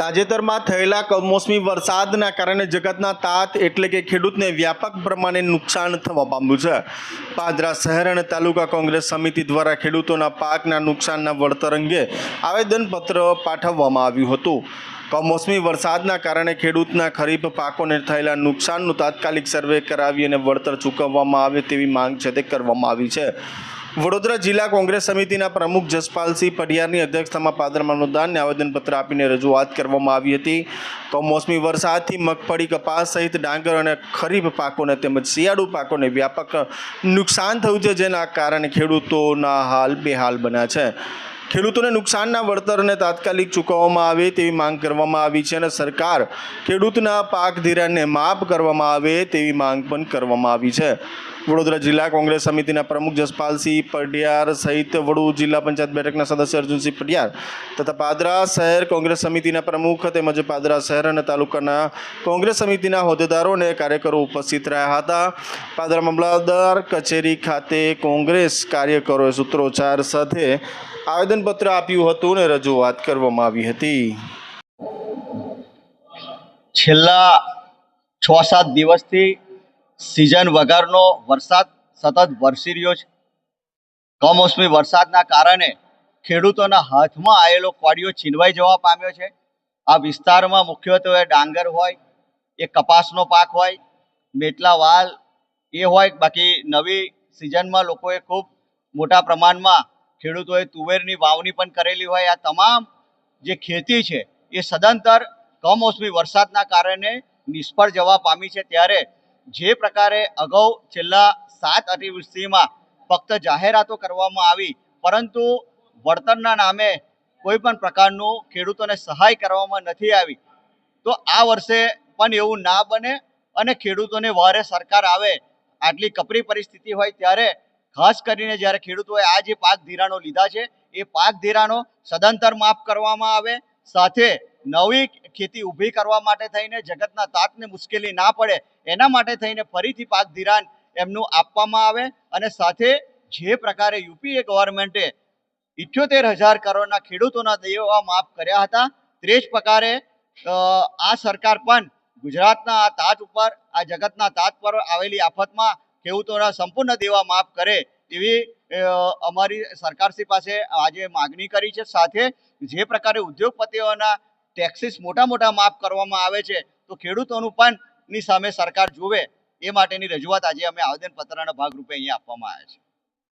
તાજેતરમાં થયેલા કમોસમી વરસાદના કારણે જગતના તાત એટલે કે ખેડૂતને વ્યાપક પ્રમાણે નુકસાન થવા પામ્યું છે. પાદરા શહેર અને તાલુકા કોંગ્રેસ સમિતિ દ્વારા ખેડૂતોના પાકના નુકસાનના વળતર અંગે આવેદનપત્ર પાઠવવામાં આવ્યું હતું. કમોસમી વરસાદના કારણે ખેડૂતના ખરીફ પાકોને થયેલા નુકસાનનું તાત્કાલિક સર્વે કરાવી અને વળતર ચૂકવવામાં આવે તેવી માંગ છે તે કરવામાં આવી છે. વડોદરા જિલ્લા કોંગ્રેસ સમિતિના પ્રમુખ જસપાલસિંહ પઢિયારની અધ્યક્ષતામાં પાદરમાં મતદાનને આવેદનપત્ર આપીને રજૂઆત કરવામાં આવી હતી. કમોસમી વરસાદથી મગફળી કપાસ સહિત ડાંગર અને ખરીફ પાકોને તેમજ શિયાળુ પાકોને વ્યાપક નુકસાન થયું છે, જેના કારણે ખેડૂતોના હાલ બેહાલ બન્યા છે. ખેડૂતોને નુકસાનના વળતરને તાત્કાલિક ચૂકવવામાં આવે તેવી માંગ કરવામાં આવી છે અને સરકાર ખેડૂતના પાક ધિરાણને માફ કરવામાં આવે તેવી માંગ પણ કરવામાં આવી છે. વડોદરા જિલ્લા કોંગ્રેસ સમિતિના પ્રમુખ જસપાલસિંહ પડિયાર સહિત વડુ જિલ્લા પંચાયત બેઠકના સદસ્ય અર્જુનસિંહ પડિયાર તથા પાદરા શહેર કોંગ્રેસ સમિતિના પ્રમુખ તેમજ પાદરા શહેર અને તાલુકાના કોંગ્રેસ સમિતિના હોદ્દેદારો અને કાર્યકરો ઉપસ્થિત રહ્યા હતા. પાદરા મામલતદાર કચેરી ખાતે કોંગ્રેસ કાર્યકરોએ સૂત્રોચ્ચાર સાથે આવેદનપત્ર આપ્યું હતું અને રજૂઆત કરવામાં આવી હતી. છેલ્લા છ સાત દિવસથી સિઝન વગરનો વરસાદ સતત વરસી રહ્યો છે. કમોસમી વરસાદના કારણે ખેડૂતોના હાથમાં આવેલો કોડિયો છીનવાઈ જવા પામ્યો છે. આ વિસ્તારમાં મુખ્યત્વે ડાંગર હોય, એ કપાસનો પાક હોય, મેટલા વાલ એ હોય, બાકી નવી સિઝનમાં લોકોએ ખૂબ મોટા પ્રમાણમાં ખેડૂતોએ તુવેરની વાવણી પણ કરેલી હોય. આ તમામ જે ખેતી છે, એ સદંતર કમોસમી વરસાદના કારણે નિષ્ફળ જવા પામી છે. ત્યારે જે પ્રકારે અગાઉ છેલ્લા સાત અતિવૃષ્ટિમાં ફક્ત જાહેરાતો કરવામાં આવી, પરંતુ વળતરના નામે કોઈ પણ પ્રકારનું ખેડૂતોને સહાય કરવામાં નથી આવી. તો આ વર્ષે પણ એવું ના બને અને ખેડૂતોને વારે સરકાર આવે, આટલી કપરી પરિસ્થિતિ હોય ત્યારે ખાસ કરીને જ્યારે ખેડૂતોએ આ જે પાક ધિરાણો લીધા છે, એ પાક ધિરાણો સદંતર માફ કરવામાં આવે, સાથે નવી ખેતી ઊભી કરવા માટે થઈને જગતના તાતને મુશ્કેલી ના પડે, એના માટે થઈને ફરીથી પાક ધિરાણ એમનું આપવામાં આવે અને સાથે જે પ્રકારે યુપીએ ગવર્મેન્ટે ઇઠ્યોતેર હજાર કરોડના ખેડૂતોના દેવા માફ કર્યા હતા, તે જ પ્રકારે આ સરકાર પણ ગુજરાતના આ તાજ ઉપર, આ જગતના તાત પર આવેલી આફતમાં ખેડૂતોના સંપૂર્ણ દેવા માફ કરે એવી અમારી સરકારશ્રી પાસે આજે માગણી કરી છે. સાથે જે પ્રકારે ઉદ્યોગપતિઓના ટેક્સીસ મોટા મોટા માફ કરવામાં આવે છે, તો ખેડૂતોનું પણ ની સામે સરકાર જુએ એ માટેની રજૂઆત આજે અમે આવેદનપત્રના ભાગરૂપે અહીંયા આપવામાં આવ્યા છે.